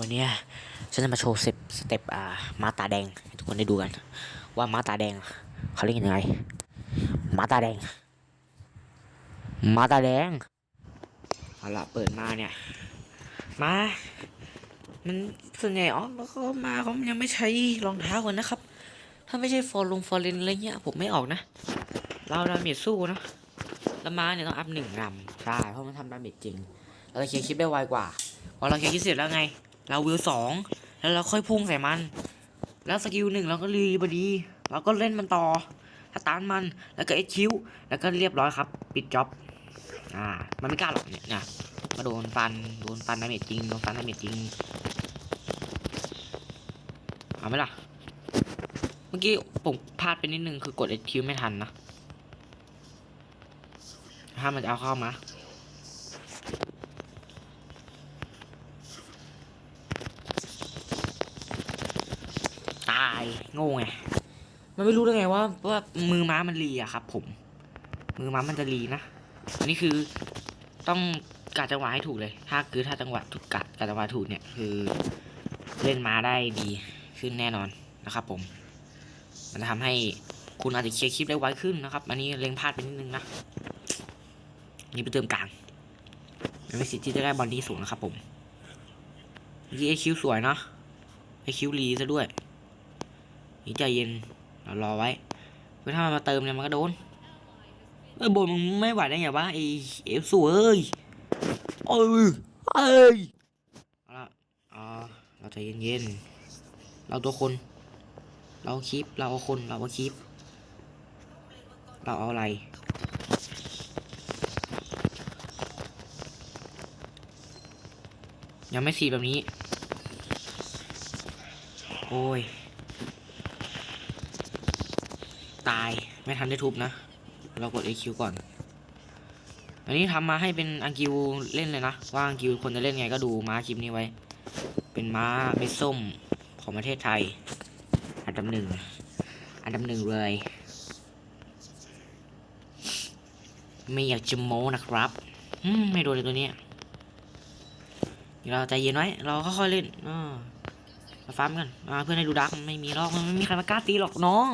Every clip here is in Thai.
วันนี้ฉันจะมาโชว์สเต็ปสเต็ปอ่าม้าตาแดงให้ทุกคนได้ดูกัน ว่าม้าตาแดงเขาเรียกยังไงม้าตาแดงม้าตาแดงเอาละเปิดมาเนี่ย มา มันส่วนใหญ่อ๋อแล้วก็มาเขายังไม่ใช้รองเท้ากันนะครับ ถ้าไม่ใช่ฟอร์ลงฟอร์เรนอะไรเงี้ยผมไม่ออกนะ เราดาเมจสู้นะแล้วมาเนี่ยต้องอัพหนึ่งรำใช่เพราะมันทำดาเมจจริง เราจะเคลียร์คลิปได้ไวกว่าพอเราเคลียร์คลิปเสร็จแล้วไง เราวิวสองแล้วเราค่อยพุ่งใส่มัน แล้วสกิลหนึ่งเราก็รีบดี เราก็เล่นมันต่อสตาร์ทมันแล้วก็เอ็คิวแล้วก็เรียบร้อยครับ ปิดจ็อบอ่า มันไม่กล้าหรอกเนี่ยนะมาโดนฟันโดนฟันดาเมจจริงโดนฟันดาเมจจริงเอาไหมล่ะ เมื่อกี้ผมพลาดไปนิดนึงคือกดเอ็คิวไม่ทันนะถ้ามันจะเอาเข้ามาายโง่ไงมันไม่รู้ได้ไงว่าว่ามือม้ามันรีอะครับ ผม มือม้ามันจะรีนะอันนี้คือต้องกะจังหวะให้ถูกเลย ถ้าคือถ้าจังหวะถูกกะกะจังหวะถูกเนี่ยคือเล่นม้าได้ดีขึ้นแน่นอนนะครับ ผม มันจะทำให้คุณอาจจะเคลียร์คลิปได้ไวขึ้นนะครับ อันนี้เล็งพลาดไปนิดนึงนะนี่ไปเติมกลางมันไม่สิทธิ์ที่จะได้บอลที่สูงนะครับ ผมเมื่อกี้ไอคิวสวยเนาะไอคิวรีซะด้วย ใจเย็นเรารอไว้เพื่อถ้ามันมาเติมเนี่ยมันก็โดนเอ้ยบนมึงไม่ไหวได้ไงวะไอเอฟสูเอ้ยเอ้ยเอ้ยเอาละอ่าเราใจเย็นๆเราตัวคน เราคลิปเราเอาคนเราเอาคลิป เราเอาอะไรยังไม่สีแบบนี้ โอ้ย ตายไม่ทันได้ทุบนะ เรากด AQ ก่อน อันนี้ทำมาให้เป็นอังกิวเล่นเลยนะ ว่าอังกิวคนจะเล่นไงก็ดูม้าคลิปนี้ไว้ เป็นม้าเม็ดส้มของประเทศไทย อันดับหนึ่งอันดับหนึ่งเลย ไม่อยากจะโม้นะครับอืมไม่โดนเลยตัวนี้เดี๋ยวเราใจเย็นไว้ เราค่อยๆเล่นอ่า มาฟาร์มกันอ่าเพื่อนให้ดูดักมันไม่มีหรอกมันไม่มีใครมากล้าตีหรอกน้อง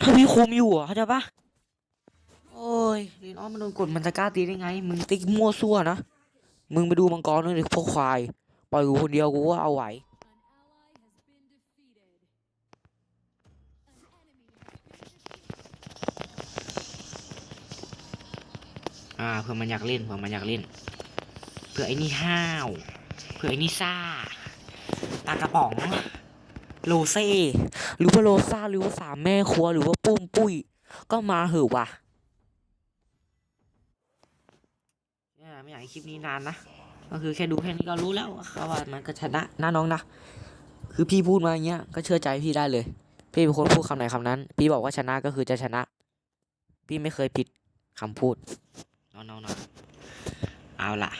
ถ้าพี่คุมอยู่อะเข้าใจปะโอ้ยลีนออนมันโดนกดมันจะกล้าตีได้ไง มึงติ๊กมั่วซั่วนะ มึงไปดูมังกรด้วยดิพวกควาย ปล่อยกูคนเดียวกูว่าเอาไหวอ่าเพื่อมันอยากเล่นเพื่อมันอยากเล่น เพื่อไอ้นี่ห้าว เพื่อไอ้นี่ซ่า ปลากระป๋องโลเซ่หรือว่าโลซ่าหรือว่าสามแม่ครัวหรือว่าปุ้มปุ้ย ก็มาเหอะว่ะเนี่ยไม่อยากให้คลิปนี้นานนะ ก็คือแค่ดูแค่นี้ก็รู้แล้วว่ามันก็ชนะนะน้องนะ คือพี่พูดมาอย่างเงี้ยก็เชื่อใจพี่ได้เลย พี่เป็นคนพูดคำไหนคำนั้น พี่บอกว่าชนะก็คือจะชนะ พี่ไม่เคยผิดคำพูดนอนนอนนอนเอาล่ะ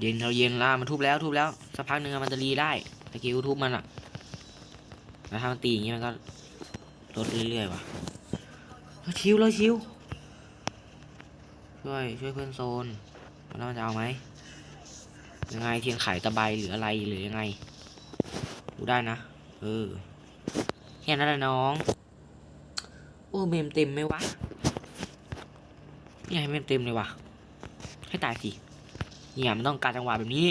เย็นเราเย็นล้วมันทุบแล้วทุบแล้วสักพักหนึ่งมันจะรีได้ตะกี้กูทุบมันอะแล้วถ้ามันตีอย่างงี้มันก็ลดเรื่อยๆว่ะเราชิวเราชิวช่วยช่วยเพื่อนโซนแล้วมันจะเอาไหมยังไงเทียนไขตะไบหรืออะไรหรือยังไงดูได้นะเออแค่นั้นแหละน้องโอ้เมมเต็มไหมวะนี่ให้เมมเต็มเลยวะให้ตายสิ เนี่ยมันต้องการจังหวะแบบนี้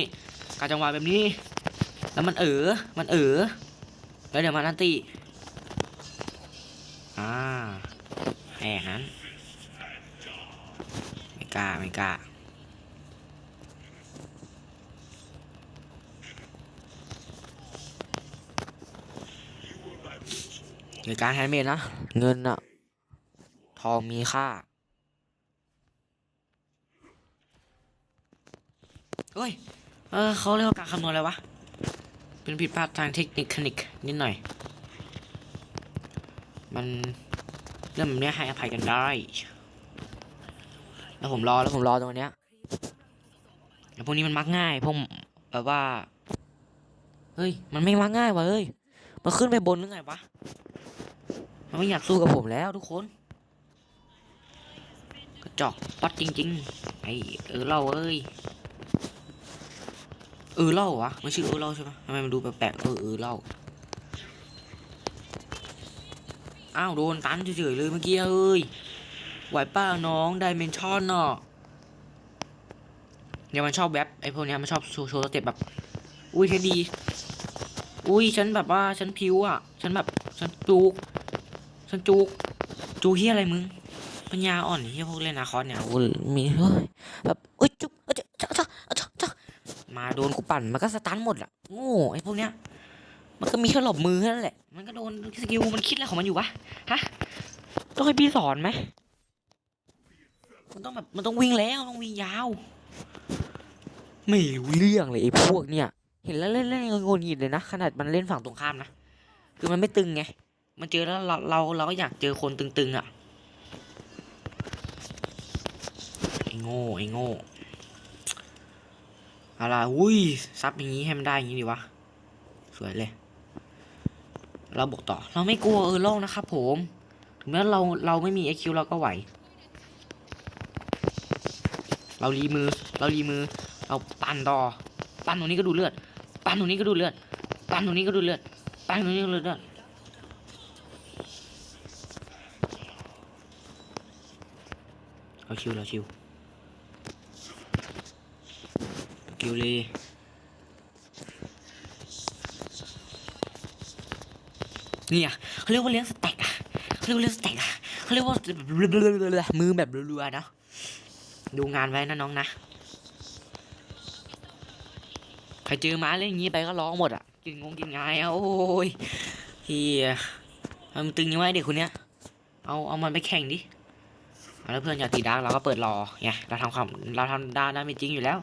การจังหวะแบบนี้ แล้วมันเออมันเออแล้วเดี๋ยวมันนันติอ่าแอบนั้นไม่กล้าไม่กล้าในการแฮนด์เมดนะ เงินอะทองมีค่า เฮ้ย เออเขาเรียกว่าการคำนวณอะไรวะ เป็นผิดพลาดทางเทคนิคนิคนิดหน่อย มันเรื่องแบบเนี้ยให้อภัยกันได้ แล้วผมรอแล้วผมรอตรงเนี้ยแล้วพวกนี้มันมักง่ายพวกแบบว่า เฮ้ย มันไม่มักง่ายวะเฮ้ย มันขึ้นไปบนหรือไงวะ มันไม่อยากสู้กับผมแล้วทุกคนกระจอกป๊อตจริงๆ ไอเออเราเอ้ย เออเล่าวะมันชื่อเออเล่าใช่ไหมทำไมมันดูแปลกๆเออเออเล่าอ้าวโดนตันเฉยๆเลยเมื่อกี้เอ้ยไหวป้าน้องไดเมนชั่นเนาะเนี่ยมันชอบแวบไอ้พวกเนี้ยมันชอบโชว์โชว์สเต็ปแบบ อุ้ยเทดดีอุ้ยฉันแบบว่าฉันพิวอะ ฉันแบบฉันจูกฉันจูกจูเฮียอะไรมึง ปัญญาอ่อนเฮียพวกเล่นนาคอสเนี่ยโอ้ยมีเฮ้ยแบบอุ้ยจุ๊บเอ้ยจ๊ะจ๊ะจ๊ะจ๊ะมา โดนกูปั่นมันก็สตันหมดอะโง่ไอ้พวกเนี้ย มันก็มีแค่หลบมือแค่นั้นแหละ มันก็โดนสกิลมันคิดอะไรของมันอยู่วะฮะต้องให้พี่สอนไหมมันต้องแบบมันต้องวิ่งแล้วต้องวิ่งยาว ไม่รู้เรื่องเลยไอ้พวกเนี่ย เห็นแล้วเล่นเล่นงงหงิดเลยนะขนาดมันเล่นฝั่งตรงข้ามนะคือมันไม่ตึงไงมันเจอแล้วเราเราเราก็อยากเจอคนตึงๆอะไอ้โง่ไอ้โง่ อะไรอุ้ยซับอย่างนี้ให้มันได้อย่างนี้ดีวะ สวยเลย เราบอกต่อ เราไม่กลัวเออโลกนะครับผม ถึงแม้เราเราไม่มีไอคิวเราก็ไหว เรารีมือ เรารีมือ เราปั่นต่อ ปั่นตรงนี้ก็ดูเลือด ปั่นตรงนี้ก็ดูเลือด ปั่นตรงนี้ก็ดูเลือด ปั่นตรงนี้ก็ดูเลือดเราชิวเราชิว กิวเลยเนี่ยเขาเรียกว่าเลี้ยงสเต็กอะเขาเรียกว่าเลี้ยงสเต็กอะเขาเรียกว่ามือแบบรัวๆนะดูงานไว้นะน้องนะใครเจอม้าเล่นอย่างนี้ไปก็ร้องหมดอะกินงงกินงายอะโอ้ยเฮียมันตึงยังไงเด็กคนเนี้ยเอาเอามันไปแข่งดิแล้วเพื่อนอยากตีดาร์กเราก็เปิดรอไงเราทำความเราทำดาร์กได้ไม่จริงอยู่แล้ว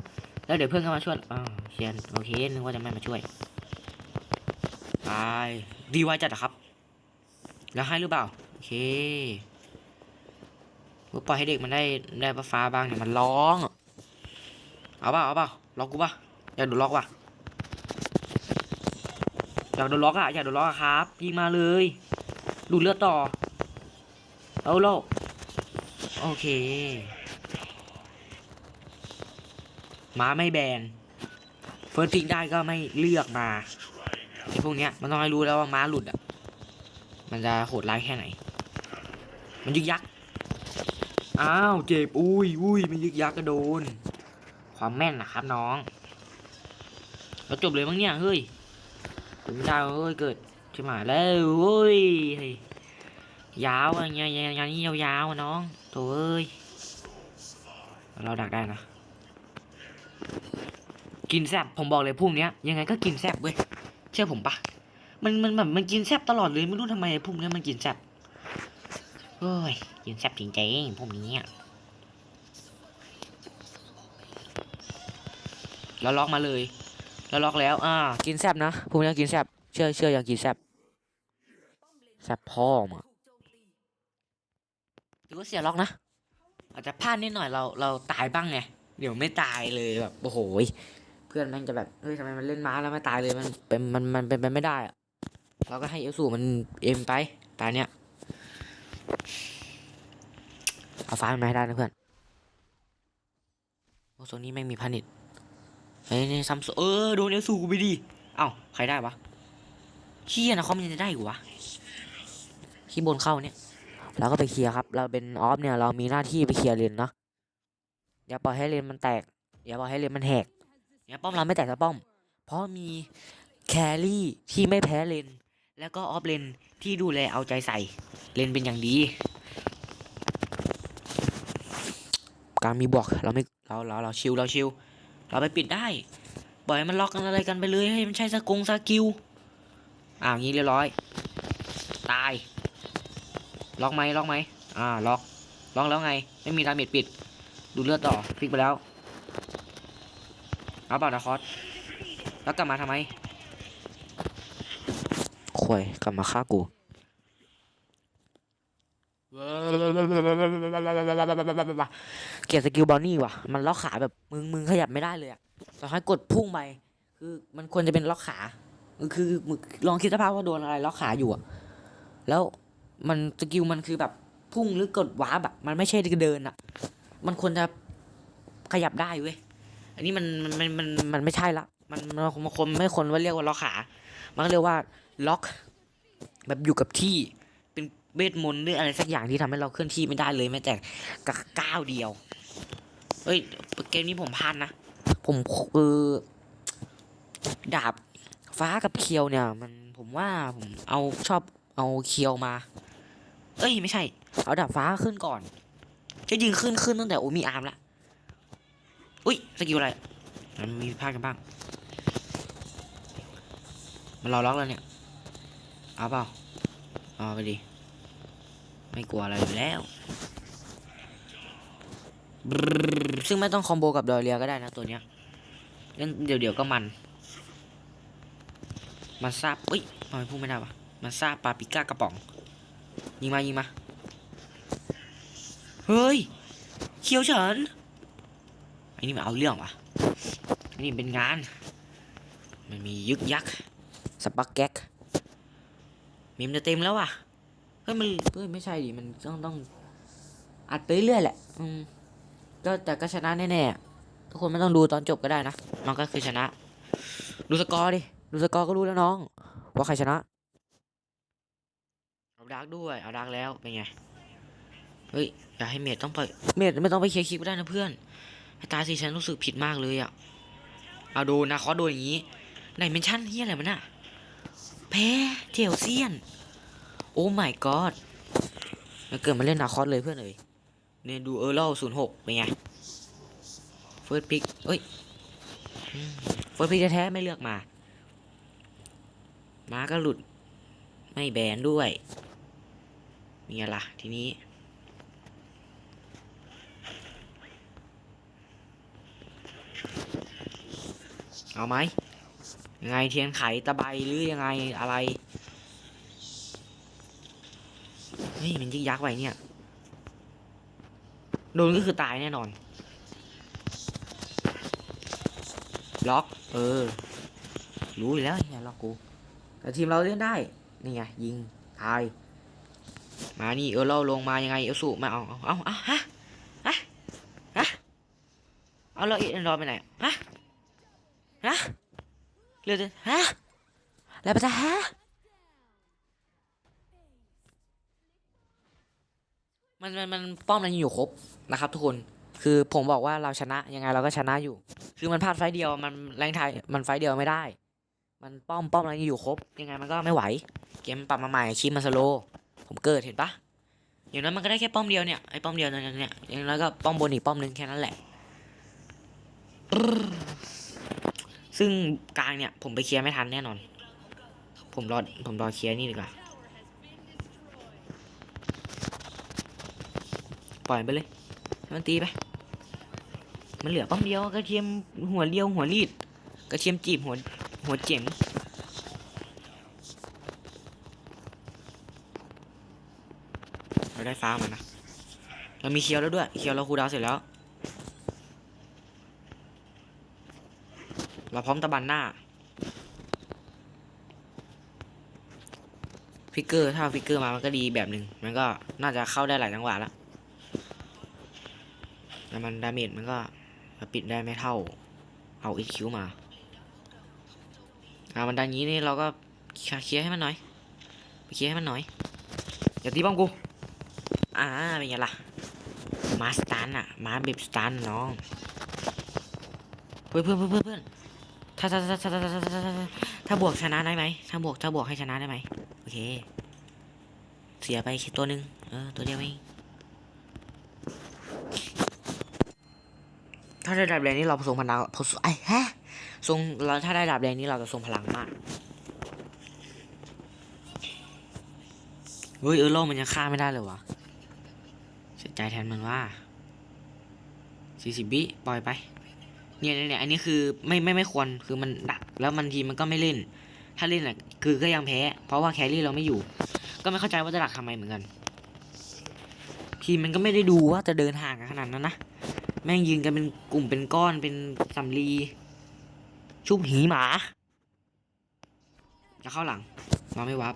แล้วเดี๋ยวเพื่อนก็มาช่วยอ้าวเชียนโอเคนึกว่าจะไม่มาช่วยไปดีไวจัดอะครับ แล้วให้หรือเปล่าโอเคว่าปล่อยให้เด็กมันได้ได้ฟ้าบ้างเนี่ยมันร้อง เอาเปล่าเอาเปล่าล็อกกูป่ะอยากโดนล็อกป่ะอยากโดนล็อกอะอยากโดนล็อกอะครับยิงมาเลยดูเลือดต่อเอาโลกโอเค ม้าไม่แบนเฟิร์สพิกได้ก็ไม่เลือกมาไอ้พวกเนี้ยมันต้องให้รู้แล้วว่าม้าหลุดอะ มันจะโหดร้ายแค่ไหน มันยึกยักอ้าวเจ็บอุ้ยอุ้ยมันยึกยักก็โดน ความแม่นนะครับน้องเราจบเลยมั้งเนี่ยเฮ้ยถึงดาวเฮ้ยเกิดใช่ไหมแล้วเฮ้ยเฮ้ยยาวอะงานงานงานนี้ยาวๆน้องโถเอ้ยเราดักได้นะ กินแซบผมบอกเลยพวกเนี้ยยังไงก็กินแซบเว้ยเชื่อผมปะมันมันแบบมันกินแซบตลอดเลยไม่รู้ทำไมพวกเนี้ยมันกินแซบเฮ้ยกินแซบจริงๆพวกนี้อะแล้วล็อกมาเลยแล้วล็อกแล้ว อ่า กินแซบนะพวกเนี้ยกินแซบเชื่อเชื่ออย่างกินแซบแซบพ่อมาถือว่าเสียล็อกนะอาจจะพลาดนิดหน่อยเราเราตายบ้างไงเดี๋ยวไม่ตายเลยแบบโอ้โห พื่อนแม่งจะแบบเฮ้ยทำไมมันเล่นม้าแล้วไม่ตายเลยมันเป็นมันมันเป็นไปไม่ได้อะเราก็ให้เอลสูมันเอ็มไปตายเนี้ยเอาฟ้ามันมาให้ได้นะเพื่อนโอ้โซนี้แม่งมีพานิชเฮ้ยนี่ซัมซุงเออโดนเอลสูกูไปดิเอ้าใครได้วะเฮียนะเขามันจะได้กูวะขี้บนเข้าเนี่ยเราก็ไปเคลียร์ครับ เราเป็นออฟเนี่ยเรามีหน้าที่ไปเคลียร์เลนเนาะอย่าปล่อยให้เลนมันแตก อย่าปล่อยให้เลนมันแหก เนี่ยป้อมเราไม่แตกสักป้อม เพราะมีแครี่ที่ไม่แพ้เลน แล้วก็ออฟเลนที่ดูแลเอาใจใส่ เลนเป็นอย่างดี การมีบวกเราไม่เราเราเราชิวเราชิวเราไปปิดได้ปล่อยมันล็อกกันอะไรกันไปเลยให้มันใช้สกงสกิลอ่าอย่างนี้เรียบร้อย ตาย ล็อกไหมล็อกไหมอ่าล็อกล็อกแล้วไง ไม่มีดาเมจปิด ดูเลือดต่อพลิกไปแล้ว เอาเปล่านะคอสแล้วกลับมาทำไมข่วยกลับมาฆ่ากู เกลียดสกิลบอลนี่ว่ะ มันล็อกขาแบบมึงมึงขยับไม่ได้เลยอะต่อให้กดพุ่งไป คือมันควรจะเป็นล็อกขา คือมึงลองคิดสภาพว่าโดนอะไรล็อกขาอยู่อะแล้วมันสกิลมันคือแบบพุ่งหรือกดวาแบบมันไม่ใช่เดินอะมันควรจะขยับได้เว้ยอั นนี้มันมันมันมันมันไม่ใช่ละ มันมันคนไม่คนว่าเรียกว่าล็อกขา มันก็เรียกว่าล็อก แบบอยู่กับที่เป็นเวทมนต์หรืออะไรสักอย่างที่ทำให้เราเคลื่อนที่ไม่ได้เลยแม้แต่กับก้าวเดียว เฮ้ยเกมนี้ผมพลาดนะ ผมคือดาบฟ้ากับเคียวเนี่ย มันผมว่าผมเอาชอบเอาเคียวมา เอ้ยไม่ใช่ เอาดาบฟ้าขึ้นก่อนจะยิงขึ้นขึ้นตั้งแต่โอมีอาร์มละ อุ้ยสกิลอะไรมันมีพลาดกันบ้าง มันรอล็อกแล้วเนี่ย เอาเปล่าเอาไปดิ ไม่กลัวอะไรอยู่แล้ว ซึ่งไม่ต้องคอมโบกับดอยเรียก็ได้นะตัวเนี้ยเล่นเดี๋ยวเดี๋ยวๆก็มันมันซาบอุ้ยทำไมพูดไม่ได้วะมันซาบปาปิก้ากระป๋อง ยิงมายิงมา เฮ้ย เคียวฉิน อ้นี่มันเอาเรื่องวะไอ้นี่เป็นงาน มันมียึกยักษ์สปักแก๊กมีมจะเต็มแล้วว่ะเฮ้ยมันเฮ้ยไม่ใช่ดิมันต้องต้องอัดไปเรื่อยแหละ อืมก็แต่ก็ชนะแน่ๆทุกคนไม่ต้องดูตอนจบก็ได้นะมันก็คือชนะ ดูสกอร์ดิดูสกอร์ก็รู้แล้วน้อง ว่าใครชนะเอาดักด้วยเอาดักแล้วเป็นไงเฮ้ยอย่าให้เมดต้องไปเมดไม่ต้องไปเคลียร์คลิปก็ได้นะเพื่อน ตายสิฉันรู้สึกผิดมากเลยอะเอาดูนะคอสโดนอย่างนี้ไหนเมนชั่นเฮียอะไรมันน่ะแพ้เจลเซียน โอ้ my god มาเกิดมาเล่นนาคอสเลยเพื่อนเอ๋ยเนี่ยดูเออร์เล่ศูนย์หกเป็นไง เฟิร์สพิกเอ้ย เฟิร์สพิกแท้ๆไม่เลือกมา ม้าก็หลุด ไม่แบนด้วย มีอะไรล่ะทีนี้ เอาไหมยังไงเทียนไขตะไบหรือยังไงอะไรเฮ้ยมันยิงยักษ์ไว้เนี่ยโดนก็คือตายแน่นอน ล็อก เออ รู้อยู่แล้วเนี่ยล็อกกู แต่ทีมเราเล่นได้ นี่ไงยิงทาย มานี่เออเราลงมายังไงเอลสูมาเอาเอาเอาเอาฮะฮะฮะเอาเราเอ็นรอไปไหนฮะ ฮะเรือจะฮะแล้วจะฮะมันมันมันป้อมมันอยู่ครบนะครับ ทุกคนคือผมบอกว่าเราชนะยังไงเราก็ชนะอยู่ คือมันพลาดไฟเดียวมันแรงไทยมันไฟเดียวไม่ได้ มันป้อมป้อมอะไรอยู่ครบ ยังไงมันก็ไม่ไหว เกมปรับมาใหม่ชิมมาสโล ผมเกิดเห็นปะอย่างนั้นมันก็ได้แค่ป้อมเดียวเนี่ยไอ้ป้อมเดียวนั้นเนี่ยอย่างน้อยก็ป้อมบนอีกป้อมหนึ่งแค่นั้นแหละ ซึ่งกลางเนี่ยผมไปเคลียร์ไม่ทันแน่นอน ผมรอผมรอเคลียร์นี่ดีกว่า ปล่อยไปเลยมันตีไป มันเหลือป้อมเดียวกระเทียมหัวเรียวหัวรีด กระเทียมจีบหัวหัวเจ๋งเราได้ฟ้ามันนะ เรามีเคียวแล้วด้วย เคียวเราคูดาวเสร็จแล้ว เราพร้อมตะบันหน้าฟิกเกอร์ถ้าฟิกเกอร์มามันก็ดีแบบหนึ่งมันก็น่าจะเข้าได้หลายจังหวะแล้วแต่มันดาเมจมันก็ปิดได้ไม่เท่า เอาอีคิวมาอ่ามันดังนี้นี่เราก็เคลียร์ให้มันหน่อยไปเคลียร์ให้มันหน่อยอย่าตีป้อมกูอ่าเป็นไงล่ะมาสตันอะมาเบบสตันน้องเพื่อนเพื่อนเพื่อนเพื่อน ถ้าถ้าถ้าถ้าถ้าถ้าถ้าถ้าบวกชนะได้ไหมถ้าบวกถ้าบวกให้ชนะได้ไหมโอเค เสียไปตัวหนึ่งเออตัวเดียวเองถ้าได้ดาบแดงนี้เราทรงพลังพไอ้ฮะทรงเราถ้าได้ดาบแดงนี้เราจะทรงพลังมากเฮ้ยเออโลมันยังฆ่าไม่ได้เลยวะเสียใจแทนมันว่าสี่สิบวิปล่อยไป เนี่ยเนี่ยอันนี้คือไม่ไม่ไม่ควรคือมันดักแล้วมันทีมันก็ไม่เล่น ถ้าเล่นอะคือก็ยังแพ้ เพราะว่าแครี่เราไม่อยู่ ก็ไม่เข้าใจว่าจะดักทำไมเหมือนกัน ทีมมันก็ไม่ได้ดูว่าจะเดินห่างกันขนาดนั้นนะแม่งยืนกันเป็นกลุ่มเป็นก้อนเป็นสำลีชุบหีหมา จะเข้าหลัง เราไม่วับ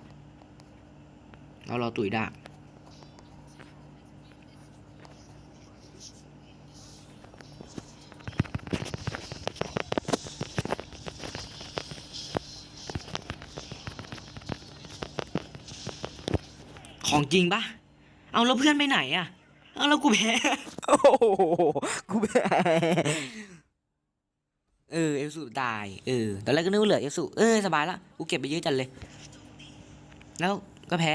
เรารอตุ๋ยดา ของจริงปะเอาแล้วเพื่อนไปไหนอะเอาแล้วกูแพ้โอ้โหกูแพ้เออเอลสุตายเออตอนแรกก็นึกว่าเหลือเอลสุเออสบายละกูเก็บไปเยอะจังเลย แล้วก็แพ้